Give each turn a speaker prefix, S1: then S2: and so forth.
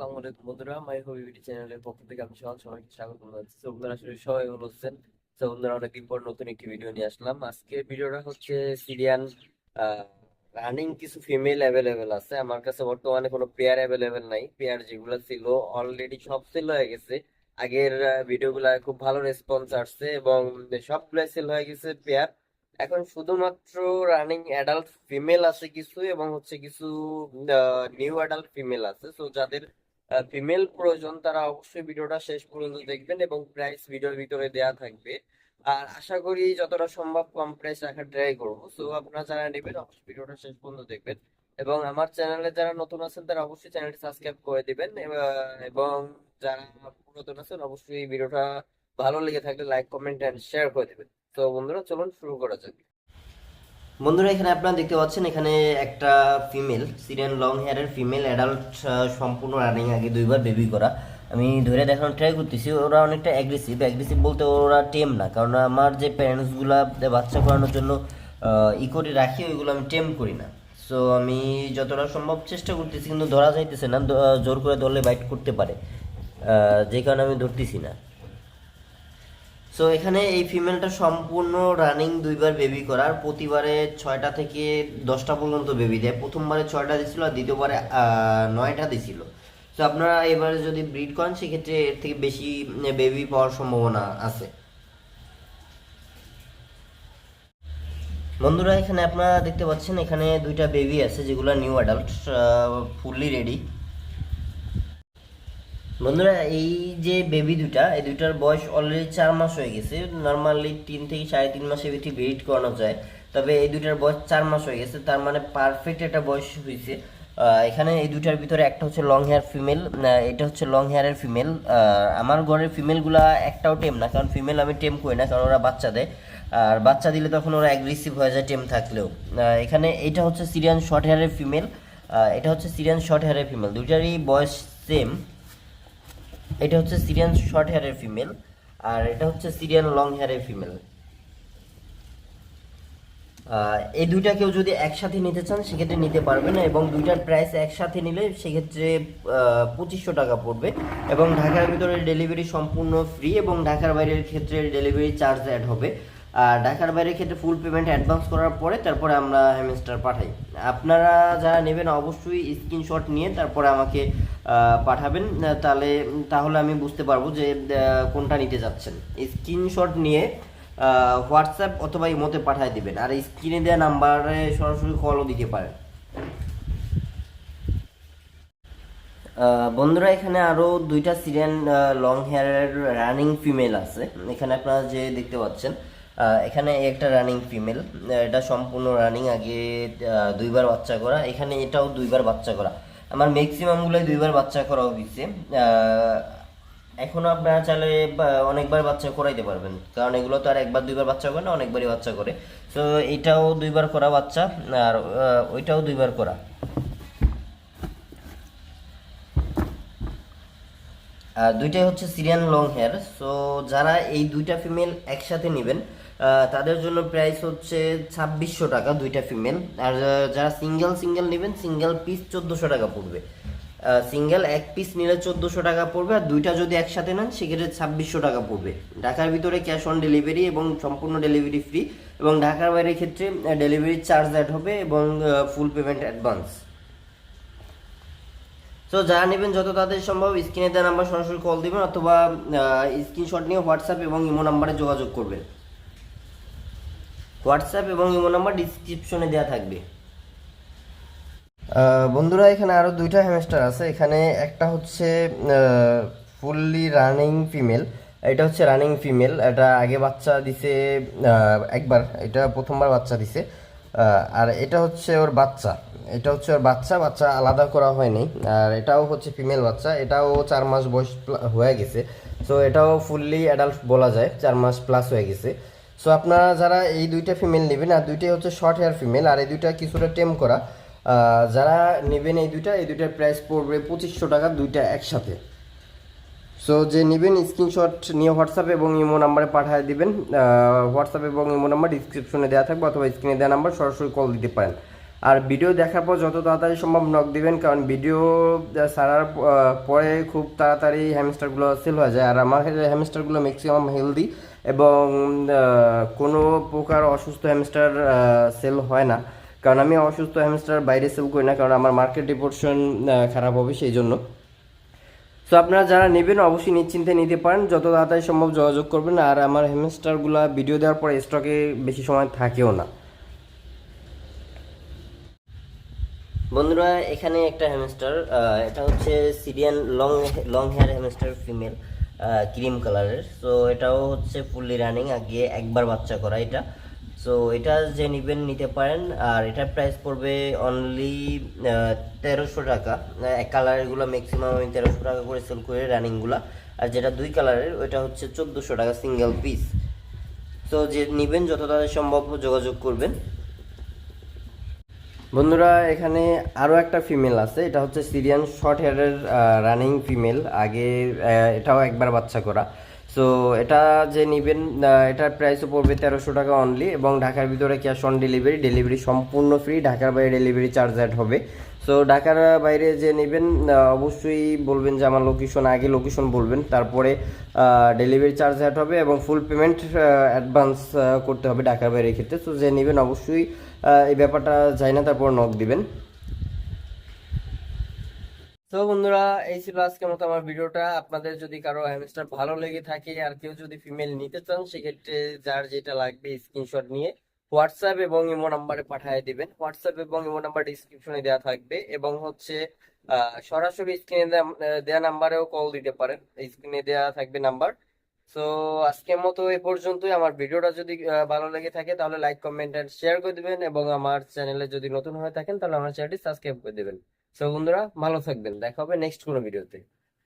S1: Video আমার কাছে বর্তমানে পেয়ার অ্যাভেলেবেল নাই। পেয়ার যেগুলো ছিল অলরেডি সব সেল হয়ে গেছে। আগের ভিডিওগুলো খুব ভালো রেসপন্স আসছে এবং সবগুলো সেল হয়ে গেছে পেয়ার এখন শুধুমাত্র রানিং অ্যাডাল্ট ফিমেল আছে কিছু এবং হচ্ছে কিছু নিউ অ্যাডাল্ট ফিমেল আছে। তো যাদের ফিমেল প্রয়োজন, তারা অবশ্যই ভিডিওটা শেষ পর্যন্ত দেখবেন এবং প্রাইস ভিডিওর ভিতরে দেয়া থাকবে। আর আশা করি যতটা সম্ভব কম প্রাইস রাখার ট্রাই করব। সো আপনারা যারা নেবেন, অবশ্যই ভিডিওটা শেষ পর্যন্ত দেখবেন। এবং আমার চ্যানেলে যারা নতুন আছেন, তারা অবশ্যই চ্যানেলটি সাবস্ক্রাইব করে দিবেন। এবং যারা পুরাতন আছেন, অবশ্যই ভিডিওটা ভালো লেগে থাকলে লাইক কমেন্ট অ্যান্ড শেয়ার করে দেবেন। তো বন্ধুরা, চলুন শুরু করা যাক।
S2: বন্ধুরা, এখানে আপনারা দেখতে পাচ্ছেন এখানে একটা ফিমেল সিরিয়ান লং হেয়ারের ফিমেল অ্যাডাল্ট সম্পূর্ণ রানিং আগে দুইবার বেবি করা। আমি ধরে দেখানোর ট্রাই করতেছি, ওরা অনেকটা অ্যাগ্রেসিভ অ্যাগ্রেসিভ বলতে ওরা টেম না, কারণ আমার যে প্যারেন্টসগুলো বাচ্চা করানোর জন্য ই করে রাখি, ওইগুলো আমি টেম করি না। সো আমি যতটা সম্ভব চেষ্টা করতেছি, কিন্তু ধরা যাইতেছে না জোর করে ধরলে বাইট করতে পারে। যে কারণে আমি ধরতেছি না। সো এখানে এই ফিমেলটা সম্পূর্ণ রানিং দুইবার বেবি করার। প্রতিবারে ছয়টা থেকে দশটা পর্যন্ত বেবি দেয়। প্রথমবারে ছয়টা দিছিল আর দ্বিতীয়বারে নয়টা দিছিল। তো আপনারা এবারে যদি ব্রিড করেন, সেক্ষেত্রে এর থেকে বেশি বেবি পাওয়ার সম্ভাবনা আছে। বন্ধুরা, এখানে আপনারা দেখতে পাচ্ছেন, এখানে দুইটা বেবি আছে, যেগুলো নিউ অ্যাডাল্ট ফুললি রেডি বন্ধুরা, এই যে বেবি দুটা, এই দুটার বয়স অলরেডি চার মাস হয়ে গেছে। নর্মালি তিন থেকে সাড়ে তিন মাসের ভিতরে ব্রিড করানো যায়। তবে এই দুটার বয়স চার মাস হয়ে গেছে, তার মানে পারফেক্ট একটা বয়স হয়েছে। এখানে এই দুটার ভিতরে একটা হচ্ছে লং হেয়ার ফিমেল এটা হচ্ছে লং হেয়ারের ফিমেল আমার ঘরের ফিমেলগুলা একটাও টেম না, কারণ ফিমেল আমি টেম করি না, কারণ ওরা বাচ্চা দেয়। আর বাচ্চা দিলে তখন ওরা অ্যাগ্রেসিভ হয়ে যায় টেম থাকলেও। এখানে এটা হচ্ছে সিরিয়ান শর্ট হেয়ারের ফিমেল এটা হচ্ছে সিরিয়ান শর্ট হেয়ারের ফিমেল দুটারই বয়স সেম এটা হচ্ছে সিরিয়ান শর্ট হেয়ারের ফিমেল আর এটা হচ্ছে সিরিয়ান লং হেয়ারের ফিমেল এই দুইটা কেউ যদি একসাথে নিতে চান, সেক্ষেত্রে নিতে পারবেন এবং দুইটার প্রাইস একসাথে নিলে সেক্ষেত্রে পঁচিশশো টাকা পড়বে। এবং ঢাকার ভিতরে ডেলিভারি সম্পূর্ণ ফ্রি এবং ঢাকার বাইরের ক্ষেত্রে ডেলিভারি চার্জ অ্যাড হবে। আর ঢাকার বাইরের ক্ষেত্রে ফুল পেমেন্ট অ্যাডভান্স করার পরে তারপরে আমরা হ্যামস্টার পাঠাই। আপনারা যারা নেবেন অবশ্যই স্ক্রিনশট নিয়ে তারপরে আমাকে পাঠাবেন। তাহলে তাহলে আমি বুঝতে পারব যে কোনটা নিতে যাচ্ছেন। স্ক্রিনশট নিয়ে হোয়াটসঅ্যাপ অথবা ইমোতে পাঠিয়ে দিবেন। আর স্ক্রিনে দেওয়া নাম্বারে সরাসরি কলও দিতে পারেন। বন্ধুরা, এখানে আরও দুইটা সিরিয়ান লং হেয়ারের রানিং ফিমেল আছে। এখানে আপনারা যে দেখতে পাচ্ছেন এখানে একটা রানিং ফিমেল এটা সম্পূর্ণ রানিং আগে দুইবার বাচ্চা করা। এখানে এটাও দুইবার বাচ্চা করা। আমার ম্যাক্সিমাম গুলোই দুইবার বাচ্চা করা হয়েছে আহ, এখনও আপনারা চাইলে অনেকবার বাচ্চা করাইতে পারবেন। কারণ এগুলো তো আর একবার দুইবার বাচ্চা করে না অনেকবারই বাচ্চা করে। তো এটাও দুইবার করা বাচ্চা আর ওইটাও দুইবার করা। দুইটাই হচ্ছে সিরিয়ান লং হেয়ার সো যারা এই দুইটা ফিমেল একসাথে নেবেন তাদের জন্য প্রাইস হচ্ছে ছাব্বিশশো টাকা দুইটা ফিমেল আর যারা সিঙ্গেল সিঙ্গেল নেবেন সিঙ্গেল পিস চোদ্দোশো টাকা পড়বে। সিঙ্গেল এক পিস নিলে চোদ্দোশো টাকা পড়বে, আর দুইটা যদি একসাথে নেন, সেক্ষেত্রে ছাব্বিশশো টাকা পড়বে। ঢাকার ভিতরে ক্যাশ অন ডেলিভারি এবং সম্পূর্ণ ডেলিভারি ফ্রি এবং ঢাকার বাইরের ক্ষেত্রে ডেলিভারি চার্জ অ্যাড হবে এবং ফুল পেমেন্ট অ্যাডভান্স তো যারা নেবেন, যত তাদের সম্ভব স্ক্রিনে দেওয়া নাম্বার সরাসরি কল দিবেন অথবা স্ক্রিনশট নিয়ে হোয়াটসঅ্যাপ এবং ইমো নাম্বারে যোগাযোগ করবেন। হোয়াটসঅ্যাপ এবং ইমো নাম্বার ডিসক্রিপশনে দেওয়া থাকবে। বন্ধুরা, এখানে আরও দুইটা হ্যামস্টার আছে। এখানে একটা হচ্ছে ফুললি রানিং ফিমেল এটা হচ্ছে রানিং ফিমেল এটা আগে বাচ্চা দিছে একবার, এটা প্রথমবার বাচ্চা দিছে। আর এটা হচ্ছে ওর বাচ্চা। এটা হচ্ছে ওর বাচ্চা বাচ্চা আলাদা করা হয়নি আর এটাও হচ্ছে ফিমেল বাচ্চা, এটাও চার মাস বয়স হয়ে গেছে। সো এটাও ফুললি অ্যাডাল্ট বলা যায়, চার মাস প্লাস হয়ে গেছে। সো আপনারা যারা এই দুইটা ফিমেল নেবেন, আর দুইটাই হচ্ছে শর্ট হেয়ার ফিমেল আর এই দুইটা কিছুটা টেম করা যারা নেবেন এই দুইটা, এই দুইটার প্রাইস পড়বে পঁচিশশো টাকা দুইটা একসাথে। সো যে নেবেন স্ক্রিনশট নিয়ে হোয়াটসঅ্যাপ এবং ইমো নাম্বারে পাঠিয়ে দেবেন। হোয়াটসঅ্যাপ এবং ইমো নাম্বার ডিসক্রিপশনে দেওয়া থাকবে অথবা স্ক্রিনে দেওয়া নাম্বার সরাসরি কল দিতে পারেন।
S3: আর ভিডিও দেখার পর যত তাড়াতাড়ি সম্ভব নক দিবেন, কারণ ভিডিও ছাড়ার পরে খুব তাড়াতাড়ি হ্যামস্টারগুলো সেল হয়ে যায়। আর আমার হ্যামস্টারগুলো ম্যাক্সিমাম হেলদি এবং কোনো প্রকার অসুস্থ হ্যামস্টার সেল হয় না। কারণ আমি অসুস্থ হ্যামস্টার বাইরে সেল করি না, কারণ আমার মার্কেট রিপোর্শন খারাপ হবে সেই জন্য। তো আপনারা যারা নেবেন, অবশ্যই নিশ্চিন্তে নিতে পারেন। যত তাড়াতাড়ি সম্ভব যোগাযোগ করবেন। আর আমার হ্যামস্টারগুলো ভিডিও দেওয়ার পরে স্টকে বেশি সময় থাকেও না।
S2: বন্ধুরা, এখানে একটা হ্যামস্টার এটা হচ্ছে Syrian long long hair hamster female cream কালারের সো এটাও হচ্ছে ফুললি রানিং আগে একবার বাচ্চা করা এটা। সো এটা যে নেবেন, নিতে পারেন, আর এটার প্রাইস পড়বে অনলি তেরোশো টাকা। এক কালারেরগুলো ম্যাক্সিমাম আমি তেরোশো টাকা করে সেল করি রানিংগুলো আর যেটা দুই কালারের ওইটা হচ্ছে চোদ্দোশো টাকা সিঙ্গেল পিস তো যে নেবেন, যত তাড়াতাড়ি সম্ভব যোগাযোগ করবেন।
S3: বন্ধুরা, এখানে আরও একটা ফিমেল আছে। এটা হচ্ছে সিরিয়ান শর্ট হেয়ারের রানিং ফিমেল আগে এটাও একবার বাচ্চা করা। সো এটা যে নেবেন এটার প্রাইসও পড়বে তেরোশো টাকা অনলি এবং ঢাকার ভিতরে ক্যাশ অন ডেলিভারি ডেলিভারি সম্পূর্ণ ফ্রি ঢাকার বাইরে ডেলিভারি চার্জ অ্যাড হবে। সো ঢাকার বাইরে যে নেবেন অবশ্যই বলবেন যে আমার লোকেশন আগে লোকেশন বলবেন, তারপরে ডেলিভারি চার্জ অ্যাড হবে এবং ফুল পেমেন্ট অ্যাডভান্স করতে হবে ঢাকার বাইরের ক্ষেত্রে সো যে নেবেন অবশ্যই এই ব্যাপারটা যাই না তারপর নক দিবেন।
S1: তো বন্ধুরা, এই ছিল আজকের মতো আমার ভিডিওটা। আপনাদের যদি কারও হ্যামস্টার ভালো লেগে থাকে আর কেউ যদি ফিমেল নিতে চান, সেক্ষেত্রে যার যেটা লাগবে স্ক্রিনশট নিয়ে হোয়াটসঅ্যাপ এবং ইমো নাম্বারে পাঠিয়ে দিবেন। হোয়াটসঅ্যাপ এবং ইমো নাম্বার ডিসক্রিপশনে দেওয়া থাকবে এবং হচ্ছে সরাসরি স্ক্রিনে দেওয়া নাম্বারেও কল দিতে পারেন। স্ক্রিনে দেওয়া থাকবে নাম্বার সো আজকের মতো এ পর্যন্তই। আমার ভিডিওটা যদি ভালো লেগে থাকে, তাহলে লাইক কমেন্ট এন্ড শেয়ার করে দিবেন এবং আমার চ্যানেলে যদি নতুন হয়ে থাকেন, তাহলে আমার চ্যানেলটি সাবস্ক্রাইব করে দিবেন। সো বন্ধুরা ভালো থাকবেন। দেখা হবে নেক্সট কোনো ভিডিওতে।